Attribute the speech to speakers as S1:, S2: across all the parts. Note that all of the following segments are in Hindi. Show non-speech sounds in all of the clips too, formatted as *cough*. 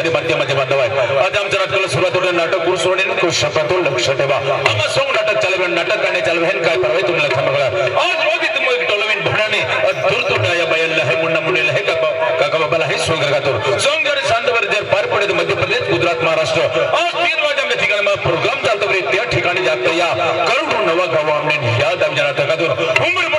S1: सारे माध्यमाचे बांधव आहे आज आमच्या नाटकाला सुरुवात होते नाटक गुरु सोडे कृष्णपातून लक्ष ठेवा आम्हा सोंग नाटक चालवे नाटक गाणे चालवे हे काय परवाय तुम्ही लक्षात बघा आज रोजी तुम्ही एक टोलवीन भणाने दूर या बायाला हे मुंडा मुनीला हे काका बाबाला हे सोंगर सोंग जर सांदवर जर पार पडेल मध्य प्रदेश गुजरात महाराष्ट्र आज तीन वाजता ठिकाणी प्रोग्राम चालतो त्या ठिकाणी जात या करोड नवा गावा आमने या आमच्या नाटकातून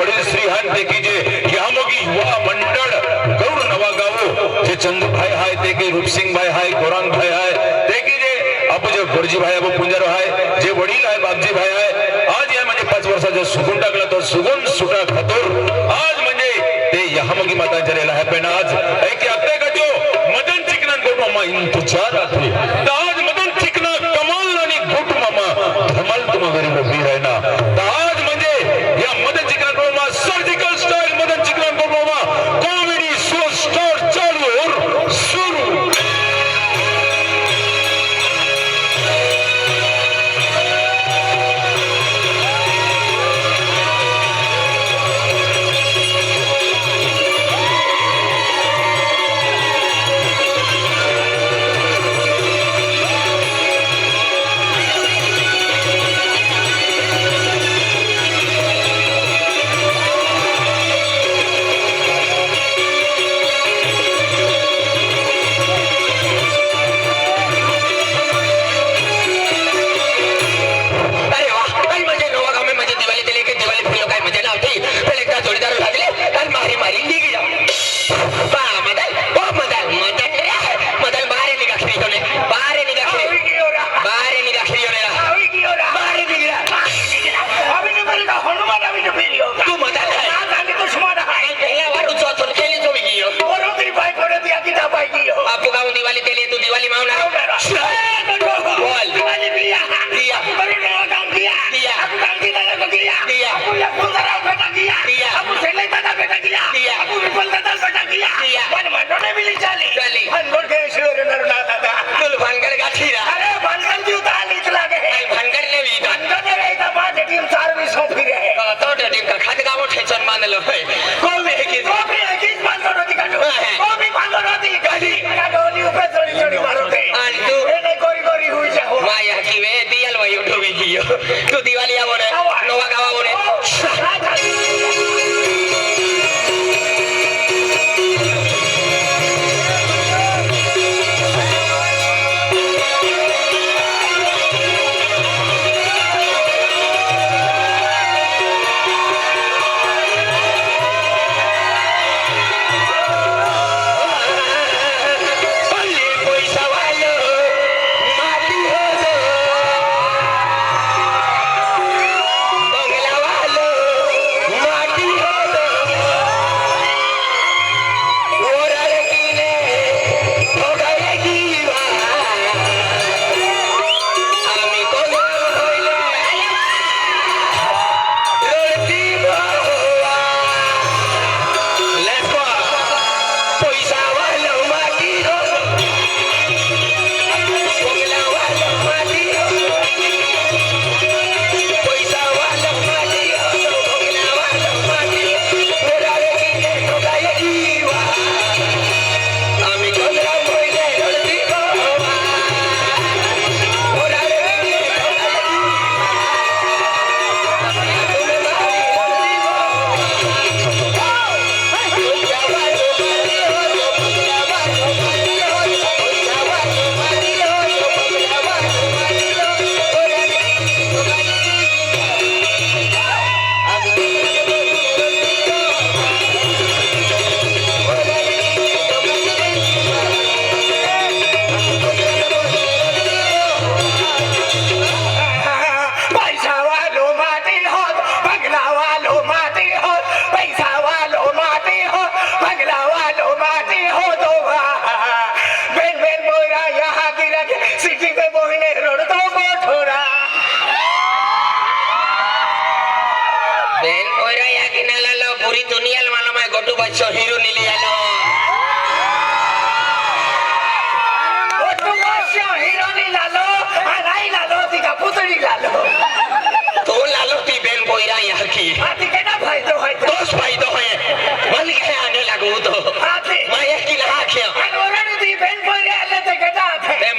S1: वडील श्रीहन देखीजे यामोगी युवा मंडळ गरुड नवा गावो जे भाई हाय ते की रूपसिंग भाई हाय गोरांग भाई हाय ते की जे आपण जे गोरजी भाई अबू पुंजर हाय जे वडील आहे बापजी भाई हाय आज या म्हणजे पाच वर्षाचा सुगुण टाकला तो सुगुण सुटा खतर आज म्हणजे ते यहामगी मातांच्या रेला हॅपे आज ऐकी अत्ते का जो मदन चिकनान कोटो मा इंतजार आथे
S2: उतरली अनमोल के ईश्वर नरना दादा
S3: कुल भानगढ़ का खीरा
S2: अरे भानगढ़ जी उतार निकला गए नहीं
S3: भानगढ़ ने भी
S2: भानगढ़ ने रही था बात टीम चार भी सौ फिर है
S3: तो टीम का खाद का वो ठेचन मान लो है को भी है कि को
S2: भी है कि भानगढ़ नदी का डोली हाँ, हाँ। है को भी भानगढ़ नदी का डोली हाँ। का डोली ऊपर चढ़ी चढ़ी मारो थे
S3: और तू
S2: ए नहीं गोरी गोरी हुई जाओ
S3: माया की वे दियल वही उठोगी तू दिवालिया बोले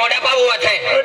S3: મોઢા પાવું છે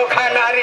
S2: সংখ্যা নারী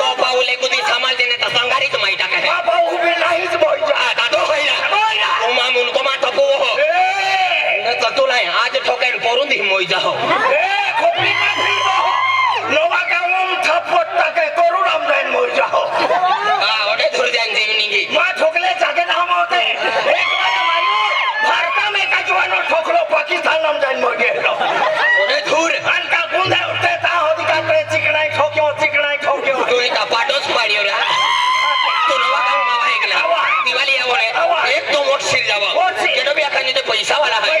S3: पाऊले कुदी सामाल देने ता संगारी तो माइटा कहे
S2: पाऊ भी नहीं बोइजा
S3: ता तो होइला उमा मुन को मा टपो हो ने तो तो नहीं आज ठोकेन परुन दी मोइजा हो
S2: ए कोपली मा फिर हो लोवा का उम थप्पट तके करू राम देन मोइजा हो आ
S3: ओटे धुर जान देव निगी
S2: मा ठोकले जागे नाम होते एक बार मारू भारत में का जवानो ठोकलो पाकिस्तान नाम जान मोइगे ओटे
S3: धुर
S2: अनका गुंदे उठते ता होदी का चिकनाई ठोकियो चिकनाई तू एक
S3: पाटोच पाड्यो रे
S2: तू
S3: नवा काम मावा एकला दिवाळी आवडे एक तो मोठ शिल जावा
S2: केडो
S3: बी आखानी ते पैसा वाला हाय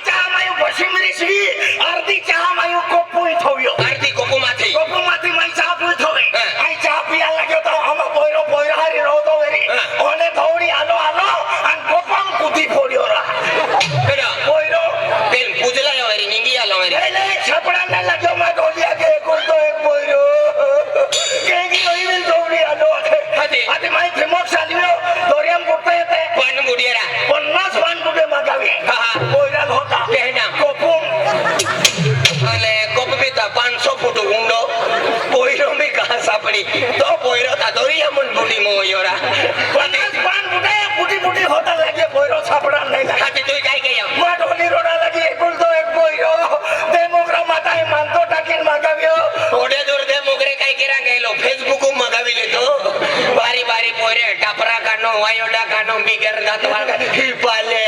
S3: કાનો મી ઘેર ના તો વાળા હી પાલે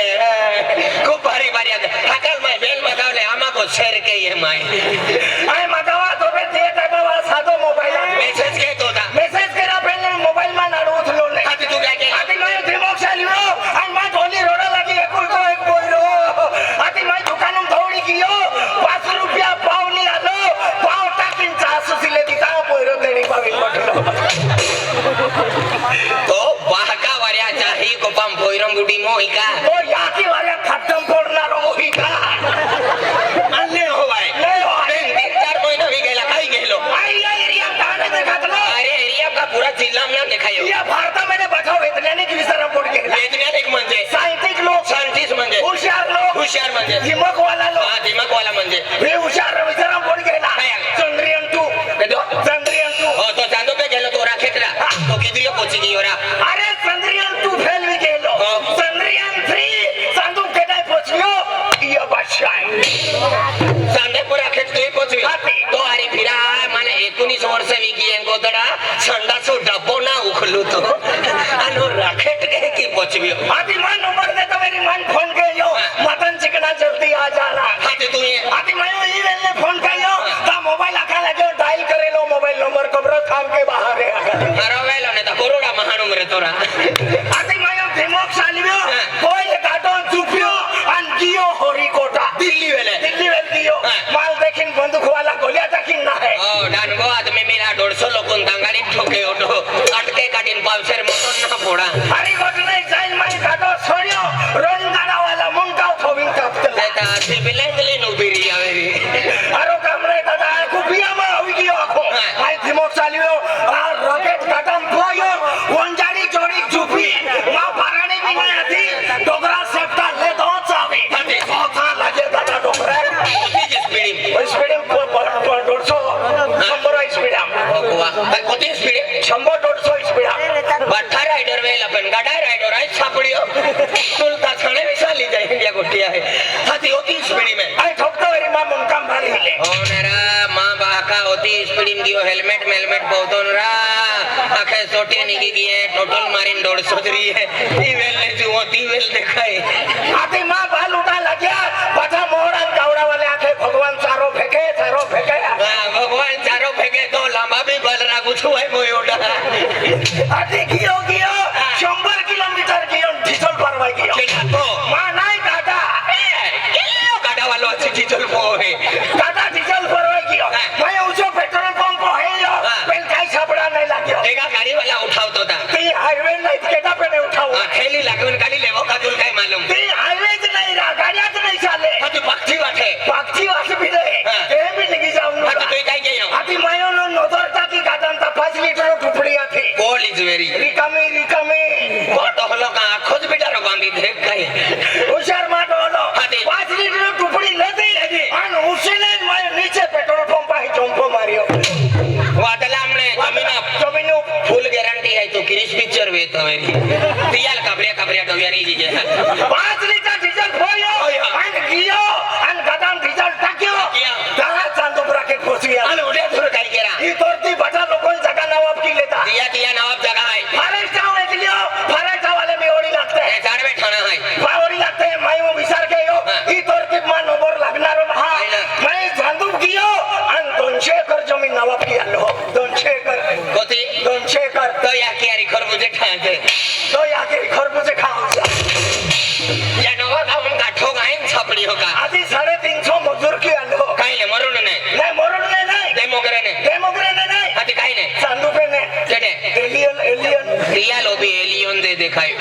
S3: કો ભારી ભારી આ હકલ માં બેલ માં ગાવલે આમાં કો શેર કે એ માય
S2: આય તો
S3: અરે ફિરા મને એકુની સોળસે વીકી એંગો દડા સંડાસો ડબ્બો ના ઉખલું તો આનો રખેટ કે કી પહોંચવ્યો
S2: આથી માં નંબર દે તમારી મન ફોન કર્યો મતન ચિકના જલ્દી આ જારા
S3: હાથી તું એ
S2: હાથી મેં ઈ વેલને ફોન કર્યો તા મોબાઈલ આખા લાગ્યો ડાયલ કરેલો મોબાઈલ નંબર કબરો ખાન કે બહાર હે અરે
S3: વેલો ને તા કોરોડા મહાનુમરે તોરા দড়ছো লোকন দাঙ্গারি ঠোকে ওঠো কাটকে কাটিন পাউসের মতন না পোড়া
S2: আরে ঘটনায় যাই মাই কাটো সরিও রোহিঙ্গারাওয়ালা মুন্ডাও থবিং কাপতে তাই
S3: তা আসিবিলে કેટલી સ્પીડ
S2: શંભો દોઢસો સ્પીડ
S3: બધા રાઈડર વેલા પણ ગાડા રાઈડો રાઈડ સાંપડીઓ તુલતા છણે વિશાલી જાય ઇન્ડિયા ગોટિયા હે હાથી ઓતી સ્પીડી મેં
S2: આ ઠોકતો હરી માં મુમકામ ભરી લે
S3: ઓ નરા માં બાકા ઓતી સ્પીડી ગયો હેલ્મેટ મેલમેટ બહુતો નરા આખે સોટી નીકળી ગઈ
S2: ભગવાન સારો ફેંકે સારો ફેંકે
S3: আরে গোলাম আমি বলরা গুছু হয় ময়োডা
S2: আরে গিও গিও 100 কিলোমিটার গিও ডিজল পারবাই গিও
S3: তো
S2: মা নাই দাদা
S3: কিলো গাডা वालो আছে ডিজল পোহে
S2: দাদা ডিজল পারবাই গিও মই উজো পেট্রোল পাম্প হই লো পেল কাই ছাপড়া নাই লাগিও
S3: এগা গাড়ি वाला উঠাও তো দা
S2: তে হাইওয়ে লাইট কেটা পেনে উঠাও दोनशे कर
S3: तो याकी यारी खरबुजे खायचे
S2: तो याकी खरबुजे खाऊचा
S3: या नवा खाऊन गाठो गाईन सापडी हो का
S2: आधी साडेतीनशे मजूर की आलो
S3: काही नाही मरून नाही
S2: नाही मरून नाही नाही
S3: ते मोगरे नाही
S2: ते मोगरे नाही नाही
S3: आधी काही नाही
S2: चांदू पे नाही
S3: ते
S2: एलियन एलियन
S3: रियल ओबी एलियन दे देखाय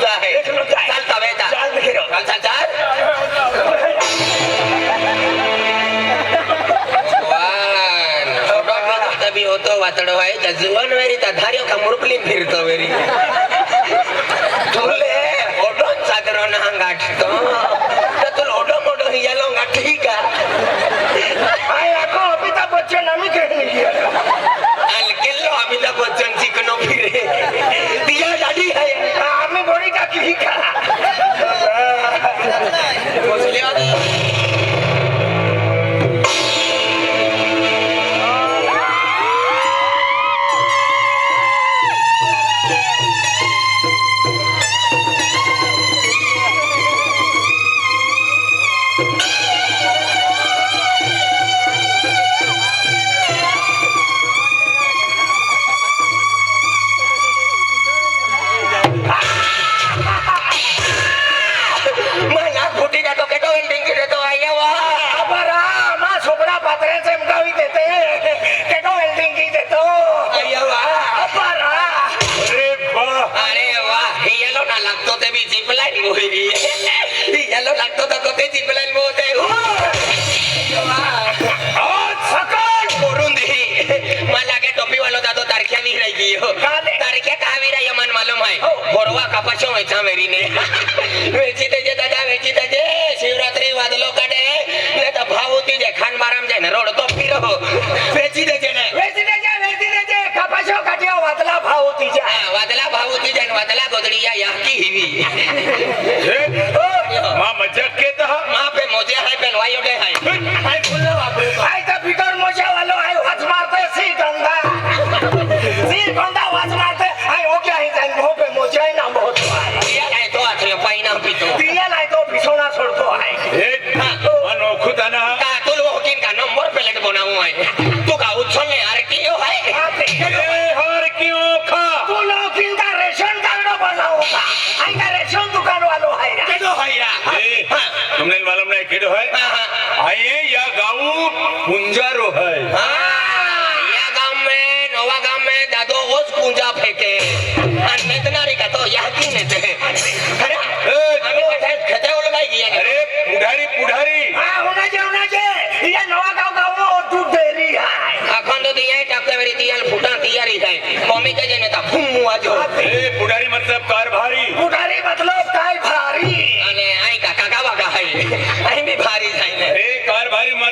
S3: लुच्चा है
S2: चल
S3: तवे जा
S2: चल
S3: चल चल चल भी होतो वातडो आहे जुवन वेरी धारियो का मुरकली फिरतो वेरी तुले ओडो सागरो ना गाठतो तर तुला ओडो मोडो यालो गाठी का
S2: आय आको अमिताभ बच्चन आम्ही केली अल
S3: किल्लो अमिताभ बच्चन चिकनो फिरे दिया जाडी
S2: あきひ
S3: પૈસા મેરીને વેચી દેજે દાદા વેચી દેજે શિવરાત્રી વાદલો કાઢે ને તો ભાવ ઉતી જાય ખાન મારામ જાય ને રોડ તો ફીરો વેચી દેજે ને
S2: વેચી દેજે વેચી દેજે કપાસો કાઢ્યો વાદલા ભાવ ઉતી જાય
S3: વાદલા ભાવ ઉતી જાય ને વાદલા ગોદડીયા યાકી હીવી
S1: માં મજાક કેતા હા
S3: માં પે મોજે હાય પેન વાયો ડે હાય હાય બોલો આપણે
S2: હાય તો ફીકા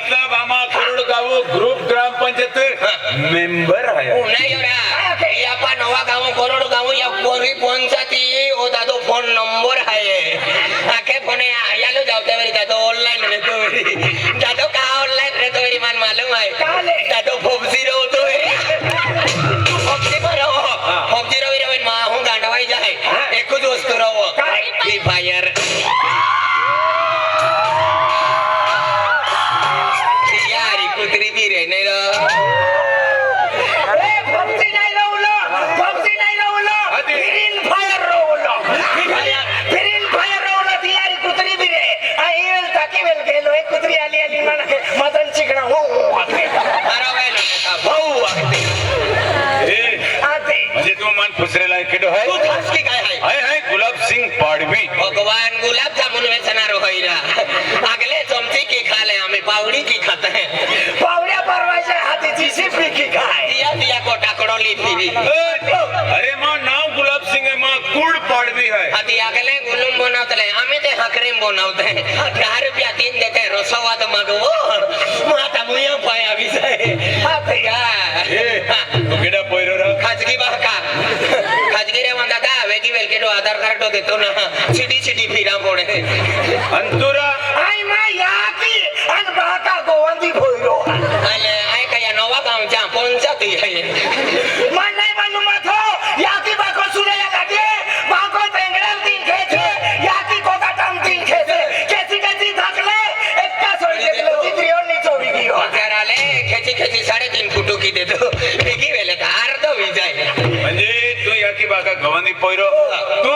S1: मतलब आम्हा करोड गाव ग्रुप ग्रामपंचायत *laughs* मेंबर आहे પાડવી
S3: ભગવાન ગુલાબ જામુન વેચનારો હોઈરા આગલે ચમચી કી ખાલે અમે પાવડી કી ખાતે હે
S2: પાવડિયા પરવા છે હાથી ચીસી પી કી ખાય
S3: દિયા દિયા કો ટાકડો લીધી
S1: અરે માં નામ ગુલાબ સિંહ માં કુડ પાડવી હે
S3: હાથી આગલે ગુલુમ બનાવતલે અમે તે હકરીમ બનાવતે 10 રૂપિયા તીન દેતે રસોવાદ મગવો तो ना चिड़ी चिड़ी फिरा पड़े
S1: अंतुरा
S2: आय माय याती अन बाता गोवंदी भोयरो
S3: अले आई कया नवा गाव जा पोंचा है
S2: मन मत हो यहाँ की बाको सुने या लगे बाको बेंगळे तीन खेचे याती कोका टाम तीन खेचे केसी केसी धाकले एकटा सोडी देलो ती त्रियोण नी चोवी गियो
S3: खेची खेची फुटू की देतो भेगी वेले
S1: तू बाका गवंदी पोयरो तू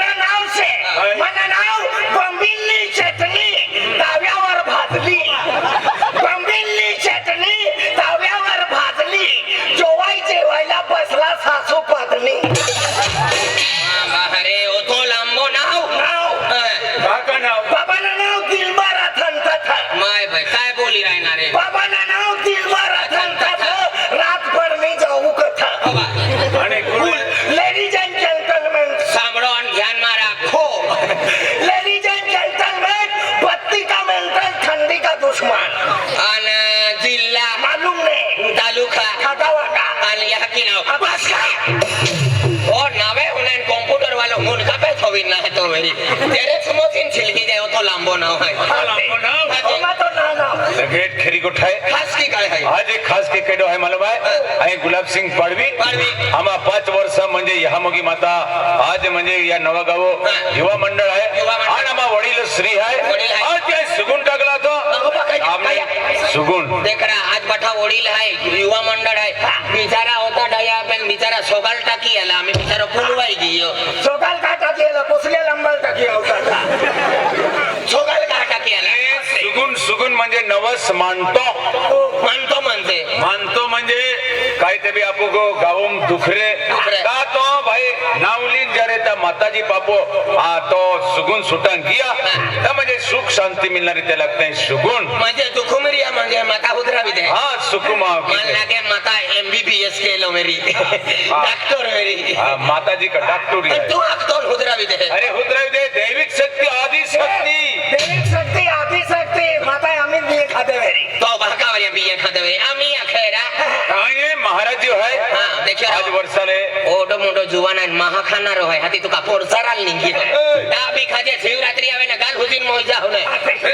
S3: না হয়
S1: ग्रेट खेरी गुट है
S3: खास के काय है
S1: आज एक खास के केडो है मालूम है
S3: हाँ।
S1: आई गुलाब सिंह पाडवी आमा पाच वर्ष म्हणजे या मोगी माता आज म्हणजे या नवागाव हाँ। युवा मंडळ आहे आणि आमा वडील श्री आहे और काय सुगुण टाकला तो
S3: हाँ,
S1: सुगुण
S3: देख रहा आज बठा वडील है युवा मंडळ है बिचारा होता डया पण बिचारा सोगाल टाकी आला आम्ही बिचारा फुलवाई गियो
S2: सोगाल का टाकी आला कुसले लंबल टाकी होता *laughs*
S1: निघून सुगुण म्हणजे नवस मानतो
S3: मानतो म्हणते
S1: मानतो म्हणजे काहीतरी आपो गो गाऊम दुखरे का तो भाई नावली जरे त्या माताजी बापो हा तो सुगुण सुटा गिया त्या म्हणजे सुख शांती मिळणारी ते लागते सुगुण
S3: म्हणजे दुखुमरिया म्हणजे माता उधरा भी दे
S1: हा सुकुमा मन
S3: लागे माता एमबीबीएस केलो मेरी डॉक्टर मेरी
S1: माताजी का डॉक्टर
S3: तू डॉक्टर उधरा भी दे
S1: अरे उधरा भी दे दैविक शक्ती आदि शक्ती
S2: মাথায় আমি বিয়ে খাते मेरी
S3: तो बहका वाली बिया खाते मेरी अमी अखेरा
S1: हाँ ये महाराज जो है
S3: हाँ देखिए आज
S1: वर्षा ने
S3: ओडो मोडो जुवान है महा खाना रो है हाथी तो कपोर सराल नहीं किया ना भी खाजे शिवरात्रि आवे ना गाल हुसिन मोहिजा होने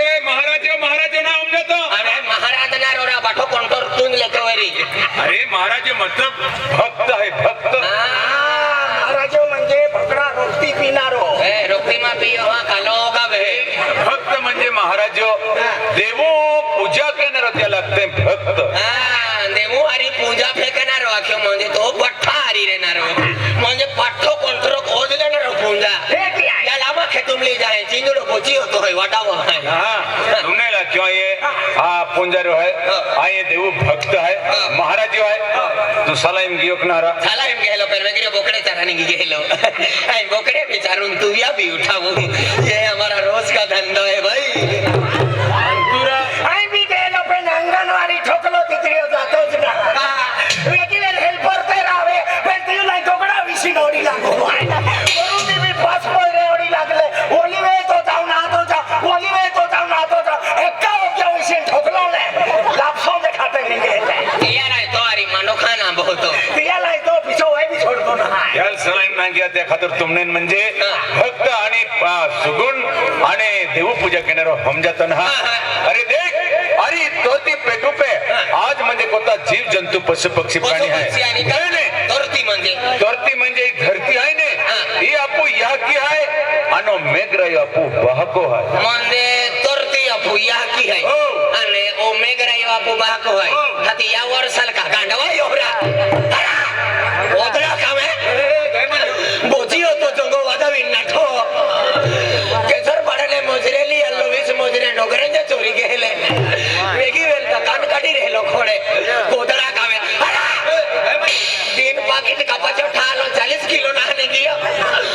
S1: ए महाराज जो महाराज जो ना हमने तो
S3: अरे महाराज ना रो रहा बाठो कंट्रोल तुम लेकर वेरी
S1: अरे महाराज मतलब भक्त है भक्त
S3: हाँ। हाँ,
S2: महाराज मंजे भकड़ा रोटी पीना रो
S3: ए रोटी मां पियो हाँ
S1: म्हणजे महाराज देवो पूजा करणार त्याला लागते भक्त
S3: देवो आणि पूजा फेकणार म्हणजे तो पठ्ठा हरी रेणार म्हणजे पाठो कोणतो हाँ।
S1: तुमने ला क्यों ये हाँ पुंजर है हाँ ये देव भक्त है हाँ। महाराज जो है हाँ। तो साला इम गियो किनारा
S3: साला इम गहलो पर वगैरह बोकड़े चराने की गहलो *laughs* आई बोकड़े भी तू या भी उठाऊं ये हमारा रोज का धंधा है भाई
S2: हेल्पर तेरा वे विशी नोड़ी लागो पासपोर्ट
S1: त्या खातर तुमने म्हणजे भक्त आणि सुगुण आणि देवपूजा केणार हमजा
S3: अरे
S1: देख अरे तो ती पे आज म्हणजे कोता जीव जंतू पशु पक्षी प्राणी आहे
S3: धरती म्हणजे
S1: धरती म्हणजे धरती आहे
S3: ने
S1: ही आपू या की आहे આનો મેઘરાયો આપુ બહકો હોય
S3: મને તરતી આપુ યાકી હૈ અને ઓ મેઘરાયો આપુ બહકો હોય હાથી યા વર્ષલ કા ગાંડવા યોરા ઓદરા
S1: કામે
S3: બોજીઓ તો જંગો વાદાવી નાઠો કેસર પાડેલે મોજરેલી અલ્લો વિસ મોજરે નોગરે જે ચોરી ગયેલે વેગી વેલતા કાન કાઢી રહેલો ખોડે ગોદડા કામે અરા તીન પાકીટ કપાચો ઠાલો 40 કિલો ના ને ગયો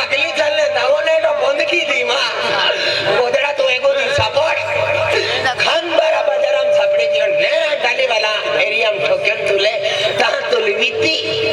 S3: ಅಗಲಿ ಜಲ್ಲೆ ದವನೆ ನೋ ಬಂದಕಿ ದೀಮಾ ಬೋದರಾ ತೋ ಎಗೋ ದಿ ಸಪೋರ್ಟ್ ಖಾನ್ ಬರ ಬಜರಂ ಸಪಡೆ ಜಿಯೋ ನೇ ಡಾಲಿ ವಾला एरिया में ठोकियन तुले ता तो लिविती